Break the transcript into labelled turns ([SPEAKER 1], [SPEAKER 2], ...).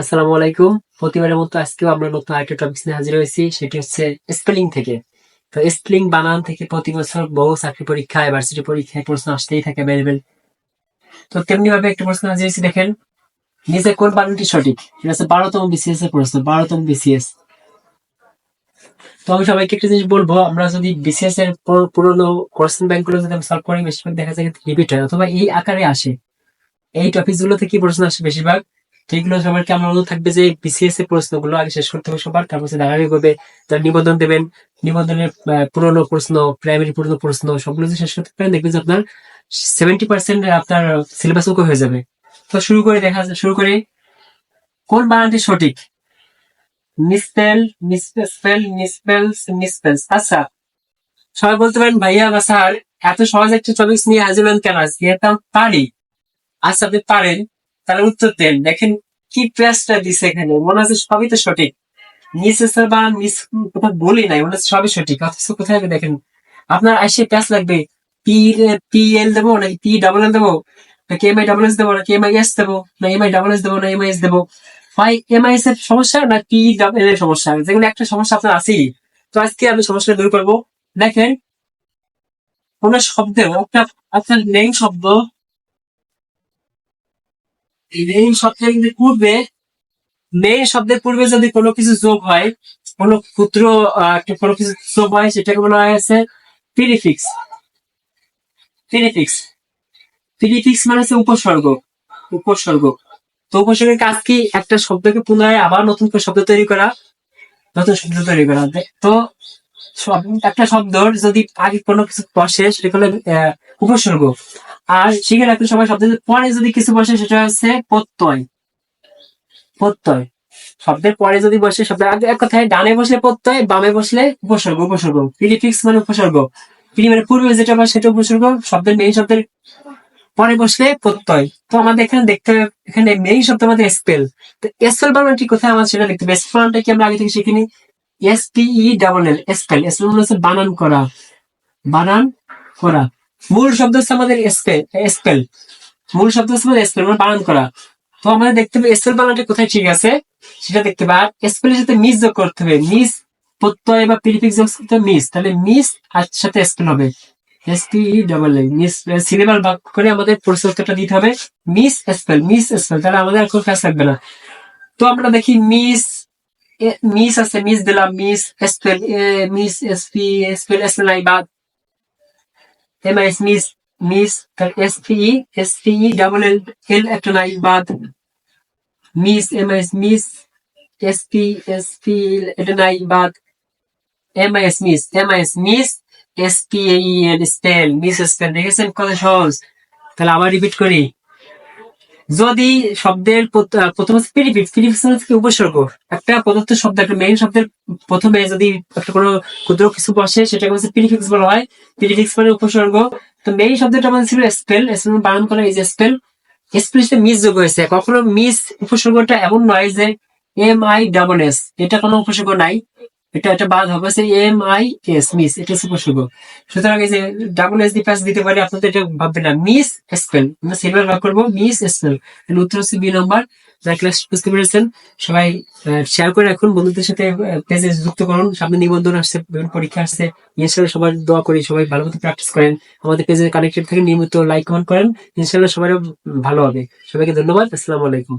[SPEAKER 1] আসসালামু আলাইকুম। প্রতিবারের মতো আজকেও আমরা নতুন আরেকটা টপিক নিয়ে হাজির হয়েছি, সেটি হচ্ছে স্পেলিং থেকে। তো স্পেলিং বানান থেকে প্রতি বছর বহু চাকরি পরীক্ষা ভার্সিটি পরীক্ষায় প্রশ্ন আসতেই থাকে অ্যাভেলেবেল তো তেমনি ভাবে একটা প্রশ্ন হাজির হয়েছে, দেখেন, নিচে কোন বানানটি সঠিক? এটা হচ্ছে বারোতম বিসিএস এর প্রশ্ন, বারোতম বিসিএস তো আমি সবাইকে একটা জিনিস বলব, আমরা যদি বিসিএস এর পুরো- পুরোনো কোশ্চেন ব্যাংকগুলো যদি সলভ করি, বেশিরভাগ দেখা যায় রিপিট হয়, অথবা এই আকারে আসে। এই টপিকগুলো থেকে প্রশ্ন আসে বেশিরভাগ? এগুলো সবাইকে আমার অনুরোধ থাকবে যে বিসিএস এর প্রশ্নগুলো আগে শেষ করতে হবে সবার? তারপর দাঁড়ানি করবে যারা নিবন্ধন দেবেন, নিবন্ধনের পুরনো প্রশ্ন প্রাইমারি পুরনো প্রশ্ন, সবগুলো শেষ করতে পারেন, দেখবেন যে আপনার সেভেন্টি পার্সেন্ট আপনার সিলেবাস ওকে হয়ে যাবে। তো শুরু করে দেখা শুরু করি। কোন বানানটি সঠিক? মিসপেল মিসপেল মিসপেল মিসপেল আচ্ছা সবাই বলতে পারেন, ভাইয়া বা স্যার, এত সহজ একটা টপিক নিয়ে হাজির কেন? আজকে পারি। আচ্ছা আপনি পারেন। তাহলে উত্তর দেন। দেখেন কি প্রেসটা দিছে এখানে। মনে হচ্ছে সবই তো সঠিক। মিস স্যার বা মিস কোথাও বলি নাই, মনে হচ্ছে সবই সঠিক। অথচ কোথায় দেখেন? আপনার আসে প্যাস লাগবে। পি পি এল দেবো নাকি পি ডাবল এল দেবো? নাকি এম আই ডাবল এস দেবো নাকি এম আই এস দেবো? না এম আই ডাবল এস দেবো না এম আই এস দেবো? ভাই এম আই এস এর সমস্যা না পি ডাবল এর সমস্যা? যেগুলো একটা সমস্যা আপনার আছেই। তো আজকে আমি সমস্যাটা দূর করব। দেখেন, কোন শব্দে, একটা আপনার নেই শব্দ মেইন শব্দের পূর্বে মেইন শব্দের পূর্বে যদি কোনো কিছু যোগ হয়, কোনো ক্ষুদ্র কোনো কিছু যোগ হয়, সেটাকে বলা হয়েছে পিরিফিক্স পিরিফিক্স পিরিফিক্স মানে হচ্ছে উপসর্গ। উপসর্গ। তো উপসর্গের কাজ কি? একটা শব্দকে পুনরায় আবার নতুন করে শব্দ তৈরি করা। নতুন শব্দ তৈরি করা। তো একটা শব্দর যদি আগে কোনো কিছু বসে, সেটা হলো উপসর্গ। আর শিখে রাখতে সবাই শব্দের পরে যদি কিছু বসে, সেটা হচ্ছে প্রত্যয়। প্রত্যয়। শব্দের পরে যদি বসে শব্দের আগে এক কথায় ডানে বসলে প্রত্যয়, বামে বসলে উপসর্গ উপসর্গ। প্রিফিক্স মানে উপসর্গ। প্রি মানে পূর্বে যেটা বসে, সেটা উপসর্গ। শব্দের মেইন শব্দের পরে বসলে প্রত্যয়। তো আমাদের এখানে দেখতে হবে এখানে মেইন শব্দ আমাদের স্পেল তো স্পেল বানানটি কোথায় আমার সেটা দেখতে হবে। স্পেল কি আমরা আগে থেকে শিখিনি? S P E double L spell spell মানে হচ্ছে বানান করা। বানান করা। মূল শব্দ হচ্ছে আমাদের স্পেল মূল শব্দ হচ্ছে আমাদের স্পেল মানে বানান করা। তো আমাদের দেখতে হবে স্পেল বানানটা কোথায় ঠিক আছে? সেটা দেখতে হবে। আর স্পেলের সাথে মিস যোগ করতে হবে। মিস প্রত্যয় বা প্রিফিক্স যোগ করতে মিস তাহলে মিস আর সাথে স্পেল হবে। ডাবল এল মিস করে আমাদের দিতে হবে। মিস মিস তাহলে আমাদের আর তো আমরা দেখি মিস মিস আছে মিস মিস মিস বাদ। M S miss miss S P S P double L L একটা নাই বাদ। Miss M S miss S P S P এটা নাই বাদ। M S miss M S miss S P L spell miss spell দেখেছেন? কত সহজ। তাহলে আবার রিপিট করি। যদি শব্দের প্রথম হচ্ছে মানে হচ্ছে উপসর্গ? একটা পদার্থ শব্দ, একটা মেইন শব্দের প্রথমে যদি একটা কোনো ক্ষুদ্র কিছু বসে, সেটাকে হচ্ছে পিরিফিক্স বলা হয়। পিরিফিক্স মানে উপসর্গ। তো মেইন শব্দটা আমাদের ছিল স্পেল স্পেল বানান করা, এই যে স্পেল স্পেল মিস যোগ হয়েছে। কখনো মিস উপসর্গটা এমন নয় যে এম আই ডাবল এস এটা কোনো উপসর্গ নাই। এটা একটা বাদ হবে সে এম আই এস মিস এটা উপসর্গ সুতরাং এই যে ডাবল এস দি পাস দিতে পারি আপনাদের এটা ভাববেন না। মিস স্পেল আমরা সিলভার ভাগ করব মিস স্পেল এর উত্তর হচ্ছে বি নম্বর যারা ক্লাস বুঝতে পেরেছেন, সবাই শেয়ার করে রাখুন, বন্ধুদের সাথে পেজে যুক্ত করুন, সামনে নিবন্ধন আসছে, বিভিন্ন পরীক্ষা আসছে। ইনশাল্লাহ সবার দোয়া করি, সবাই ভালো মতো প্র্যাকটিস করেন। আমাদের পেজে কানেক্টেড থাকেন নিয়মিত লাইক কমেন্ট করেন। ইনশাল্লাহ সবাই ভালো হবে। সবাইকে ধন্যবাদ, আসসালামু আলাইকুম।